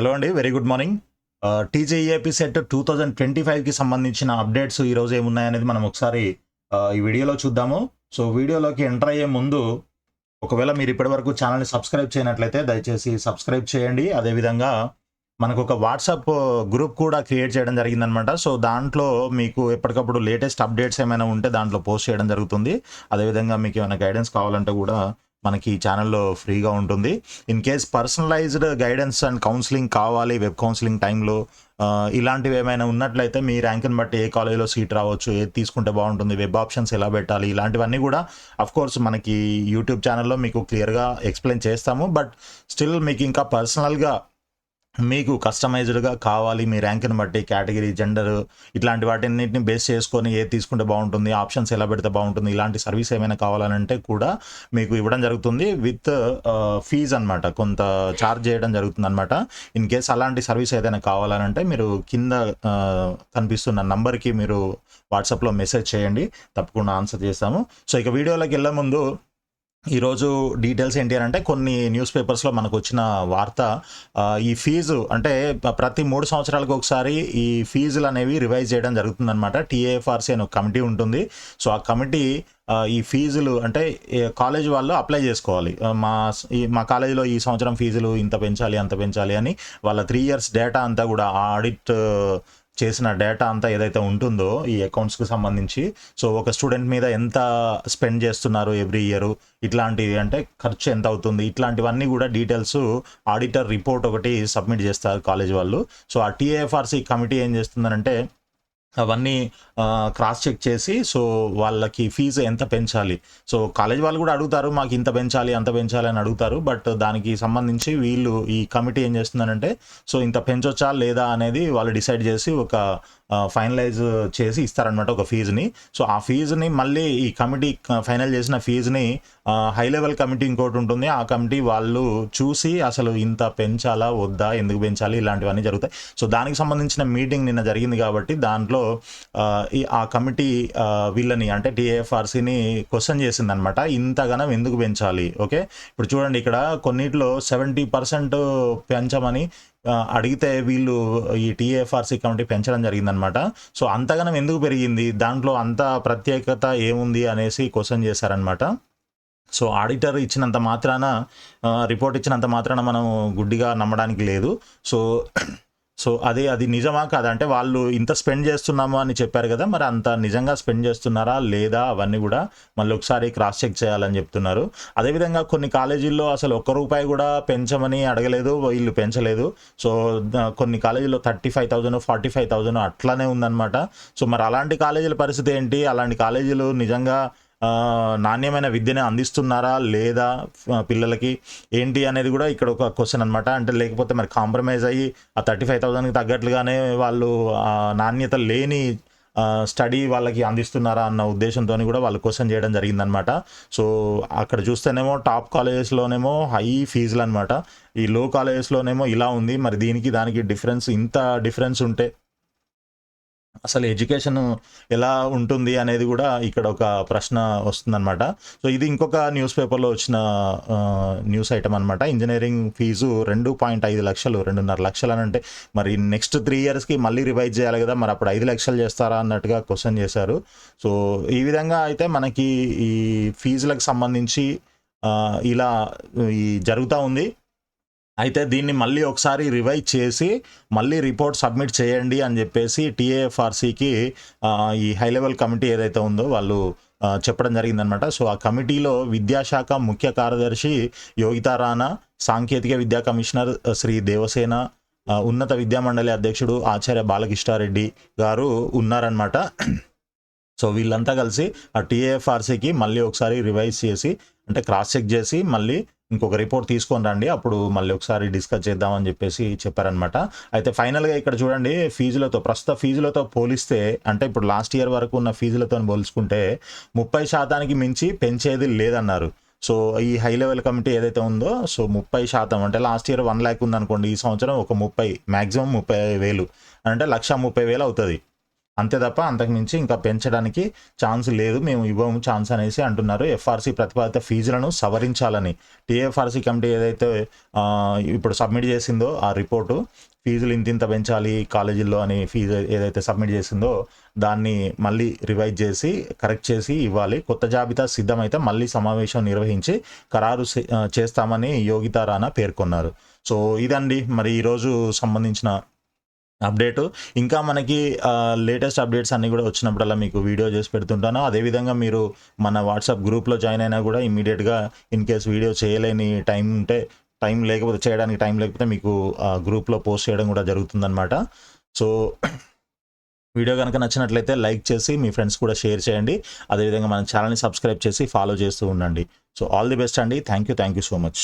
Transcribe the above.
Hello అండి very good morning TG EAPCET two thousand twenty ఫైవ్కి సంబంధించిన అప్డేట్స్ ఈరోజు ఏమున్నాయనేది మనం ఒకసారి ఈ వీడియోలో చూద్దాము. సో వీడియోలోకి ఎంటర్ అయ్యే ముందు ఒకవేళ మీరు ఇప్పటివరకు ఛానల్ని సబ్స్క్రైబ్ చేయనట్లయితే దయచేసి సబ్స్క్రైబ్ చేయండి. అదేవిధంగా మనకు ఒక వాట్సాప్ గ్రూప్ కూడా క్రియేట్ చేయడం జరిగిందనమాట. సో దాంట్లో మీకు ఎప్పటికప్పుడు లేటెస్ట్ అప్డేట్స్ ఏమైనా ఉంటే దాంట్లో పోస్ట్ చేయడం జరుగుతుంది. అదేవిధంగా మీకు ఏమైనా గైడెన్స్ కావాలంటే కూడా మనకి ఈ ఛానల్లో ఫ్రీగా ఉంటుంది. In case personalised guidance and counselling కావాలి వెబ్ కౌన్సిలింగ్ టైంలో ఇలాంటివి ఏమైనా ఉన్నట్లయితే మీ ర్యాంక్ని బట్టి ఏ కాలేజీలో సీట్ రావచ్చు ఏది తీసుకుంటే బాగుంటుంది వెబ్ ఆప్షన్స్ ఎలా పెట్టాలి ఇలాంటివన్నీ కూడా అఫ్ కోర్స్ మనకి యూట్యూబ్ ఛానల్లో మీకు క్లియర్గా ఎక్స్ప్లెయిన్ చేస్తాము. బట్ స్టిల్ మీకు ఇంకా పర్సనల్గా మీకు కస్టమైజ్డ్గా కావాలి మీ ర్యాంక్ని బట్టి కేటగిరీ జెండర్ ఇట్లాంటి వాటిన్నిటిని బేస్ చేసుకొని ఏది తీసుకుంటే బాగుంటుంది ఆప్షన్స్ ఎలా పెడితే బాగుంటుంది ఇలాంటి సర్వీస్ ఏమైనా కావాలంటే కూడా మీకు ఇవ్వడం జరుగుతుంది విత్ ఫీజ్ అన్నమాట. కొంత ఛార్జ్ చేయడం జరుగుతుంది అనమాట ఇన్ కేస్ అలాంటి సర్వీస్ ఏదైనా కావాలనంటే మీరు కింద కనిపిస్తున్న నంబర్కి మీరు వాట్సాప్లో మెసేజ్ చేయండి. తప్పకుండా ఆన్సర్ చేస్తాము. సో ఇక వీడియోలోకి వెళ్ళే ముందు ఈరోజు డీటెయిల్స్ ఏంటి అని అంటే కొన్ని న్యూస్ పేపర్స్లో మనకు వచ్చిన వార్త ఈ ఫీజు అంటే ప్రతి మూడు సంవత్సరాలకు ఒకసారి ఈ ఫీజులు అనేవి రివైజ్ చేయడం జరుగుతుందన్నమాట. టీఏఎఫ్ఆర్సీ అని ఒక కమిటీ ఉంటుంది. సో ఆ కమిటీ ఈ ఫీజులు అంటే కాలేజ్ వాళ్ళు అప్లై చేసుకోవాలి. మా ఈ మా కాలేజీలో ఈ సంవత్సరం ఫీజులు ఇంత పెంచాలి అంత పెంచాలి అని వాళ్ళ త్రీ ఇయర్స్ డేటా అంతా కూడా ఆడిట్ చేసిన డేటా అంతా ఏదైతే ఉంటుందో ఈ అకౌంట్స్కి సంబంధించి సో ఒక స్టూడెంట్ మీద ఎంత స్పెండ్ చేస్తున్నారు ఎవ్రీ ఇయర్? ఇట్లాంటివి అంటే ఖర్చు ఎంత అవుతుంది? ఇట్లాంటివన్నీ కూడా డీటెయిల్స్ ఆడిటర్ రిపోర్ట్ ఒకటి సబ్మిట్ చేస్తారు కాలేజ్ వాళ్ళు. సో ఆ టీఏఎఫ్ఆర్సీ కమిటీ ఏం చేస్తుందనంటే అవన్నీ క్రాస్ చెక్ చేసి సో వాళ్ళకి ఫీజు ఎంత పెంచాలి? సో కాలేజ్ వాళ్ళు కూడా అడుగుతారు మాకు ఇంత పెంచాలి అంత పెంచాలి అని అడుగుతారు. బట్ దానికి సంబంధించి వీళ్ళు ఈ కమిటీ ఏం చేస్తుందనంటే సో ఇంత పెంచొచ్చా లేదా అనేది వాళ్ళు డిసైడ్ చేసి ఒక ఫైనలైజ్ చేసి ఇస్తారనమాట ఒక ఫీజుని. సో ఆ ఫీజుని మళ్ళీ ఈ కమిటీ ఫైనల్ చేసిన ఫీజుని హై లెవెల్ కమిటీ ఇంకోటి ఉంటుంది. ఆ కమిటీ వాళ్ళు చూసి అసలు ఇంత పెంచాలా వద్దా ఎందుకు పెంచాలి ఇలాంటివన్నీ జరుగుతాయి. సో దానికి సంబంధించిన మీటింగ్ నిన్న జరిగింది కాబట్టి దాంట్లో ఈ ఆ కమిటీ వీళ్ళని అంటే టీఏఎఫ్ఆర్సీని క్వశ్చన్ చేసింది అనమాట ఇంతగానం ఎందుకు పెంచాలి? ఓకే? ఇప్పుడు చూడండి ఇక్కడ కొన్నిట్లో సెవెంటీ పర్సెంట్ పెంచమని అడిగితే వీళ్ళు ఈ టీఏఎఫ్ఆర్సీ కమిటీ పెంచడం జరిగిందనమాట సో అంతగానం ఎందుకు పెరిగింది? దాంట్లో అంత ప్రత్యేకత ఏముంది అనేసి క్వశ్చన్ చేశారనమాట సో ఆడిటర్ ఇచ్చినంత మాత్రాన రిపోర్ట్ ఇచ్చినంత మాత్రాన మనం గుడ్డిగా నమ్మడానికి లేదు. సో సో అదే అది నిజమా కాదా? అంటే వాళ్ళు ఇంత స్పెండ్ చేస్తున్నాము అని చెప్పారు కదా మరి అంత నిజంగా స్పెండ్ చేస్తున్నారా లేదా అవన్నీ కూడా మళ్ళీ ఒకసారి క్రాస్ చెక్ చేయాలని చెప్తున్నారు. అదేవిధంగా కొన్ని కాలేజీల్లో అసలు ఒక్క రూపాయి కూడా పెంచమని అడగలేదు వీళ్ళు పెంచలేదు. సో కొన్ని కాలేజీలో thirty five thousand forty five thousand అట్లానే ఉందన్నమాట. సో మరి అలాంటి కాలేజీల పరిస్థితి ఏంటి? అలాంటి కాలేజీలు నిజంగా నాణ్యమైన విద్యను అందిస్తున్నారా లేదా పిల్లలకి ఏంటి అనేది కూడా ఇక్కడ ఒక క్వశ్చన్ అనమాట అంటే లేకపోతే మరి కాంప్రమైజ్ అయ్యి ఆ థర్టీ ఫైవ్ థౌసండ్కి తగ్గట్లుగానే వాళ్ళు నాణ్యత లేని స్టడీ వాళ్ళకి అందిస్తున్నారా అన్న ఉద్దేశంతో కూడా వాళ్ళు క్వశ్చన్ చేయడం జరిగిందనమాట సో అక్కడ చూస్తేనేమో టాప్ కాలేజెస్లోనేమో హై ఫీజులు అనమాట ఈ లో కాలేజెస్లోనేమో ఇలా ఉంది. మరి దీనికి దానికి డిఫరెన్స్ ఇంత డిఫరెన్స్ ఉంటే అసలు ఎడ్యుకేషన్ ఎలా ఉంటుంది అనేది కూడా ఇక్కడ ఒక ప్రశ్న వస్తుందన్నమాట. సో ఇది ఇంకొక న్యూస్ పేపర్లో వచ్చిన న్యూస్ ఐటమ్ అనమాట ఇంజనీరింగ్ ఫీజు రెండు పాయింట్ ఐదు లక్షలు రెండున్నర లక్షలు అని అంటే మరి నెక్స్ట్ త్రీ ఇయర్స్కి మళ్ళీ రివైజ్ చేయాలి కదా మరి అప్పుడు ఐదు లక్షలు చేస్తారా అన్నట్టుగా క్వశ్చన్ చేశారు. సో ఈ విధంగా అయితే మనకి ఈ ఫీజులకు సంబంధించి ఇలా ఈ జరుగుతూ ఉంది. అయితే దీన్ని మళ్ళీ ఒకసారి రివైజ్ చేసి మళ్ళీ రిపోర్ట్ సబ్మిట్ చేయండి అని చెప్పేసి టీఏఎఫ్ఆర్సీకి ఈ హై లెవెల్ కమిటీ ఏదైతే ఉందో వాళ్ళు చెప్పడం జరిగిందనమాట సో ఆ కమిటీలో విద్యాశాఖ ముఖ్య కార్యదర్శి యోగితా రాణా సాంకేతిక విద్యా కమిషనర్ శ్రీ దేవసేన ఉన్నత విద్యా మండలి అధ్యక్షుడు ఆచార్య బాలకృష్ణారెడ్డి గారు ఉన్నారనమాట సో వీళ్ళంతా కలిసి ఆ టీఏఎఫ్ఆర్సీకి మళ్ళీ ఒకసారి రివైజ్ చేసి అంటే క్రాస్ చెక్ చేసి మళ్ళీ ఇంకొక రిపోర్ట్ తీసుకొని రండి అప్పుడు మళ్ళీ ఒకసారి డిస్కస్ చేద్దామని చెప్పేసి చెప్పారనమాట అయితే ఫైనల్గా ఇక్కడ చూడండి ఫీజులతో ప్రస్తుత ఫీజులతో పోలిస్తే అంటే ఇప్పుడు లాస్ట్ ఇయర్ వరకు ఉన్న ఫీజులతో పోల్చుకుంటే ముప్పై శాతానికి మించి పెంచేది లేదన్నారు. సో ఈ హై లెవెల్ కమిటీ ఏదైతే ఉందో సో ముప్పై శాతం అంటే లాస్ట్ ఇయర్ వన్ ల్యాక్ ఉందనుకోండి ఈ సంవత్సరం ఒక ముప్పై మ్యాక్సిమం ముప్పై వేలు అంటే లక్ష ముప్పై వేలు అవుతుంది. అంతే తప్ప అంతకుమించి ఇంకా పెంచడానికి ఛాన్స్ లేదు. మేము ఇవ్వము ఛాన్స్ అనేసి అంటున్నారు. ఎఫ్ఆర్సీ ప్రతిపాదిత ఫీజులను సవరించాలని టీఎఫ్ఆర్సీ కమిటీ ఏదైతే ఇప్పుడు సబ్మిట్ చేసిందో ఆ రిపోర్టు ఫీజులు ఇంతింత పెంచాలి కాలేజీల్లో అని ఫీజు ఏదైతే సబ్మిట్ చేసిందో దాన్ని మళ్ళీ రివైజ్ చేసి కరెక్ట్ చేసి ఇవ్వాలి. కొత్త జాబితా సిద్ధమైతే మళ్ళీ సమావేశం నిర్వహించి ఖరారు చేస్తామని యోగితారాణా పేర్కొన్నారు. సో ఇదండి. మరి ఈరోజు సంబంధించిన అప్డేట్. ఇంకా మనకి లేటెస్ట్ అప్డేట్స్ అన్నీ కూడా వచ్చినప్పుడల్లా మీకు వీడియో చేసి పెడుతుంటాను. అదేవిధంగా మీరు మన వాట్సాప్ గ్రూప్లో జాయిన్ అయినా కూడా ఇమీడియట్గా ఇన్ కేస్ వీడియో చేయలేని టైం ఉంటే టైం లేకపోతే చేయడానికి టైం లేకపోతే మీకు గ్రూప్లో పోస్ట్ చేయడం కూడా జరుగుతుందన్నమాట. సో వీడియో కనుక నచ్చినట్లయితే లైక్ చేసి మీ ఫ్రెండ్స్ కూడా షేర్ చేయండి. అదేవిధంగా మన ఛానల్ని సబ్స్క్రైబ్ చేసి ఫాలో చేస్తూ ఉండండి. సో ఆల్ ది బెస్ట్ అండి. Thank you thank you so much.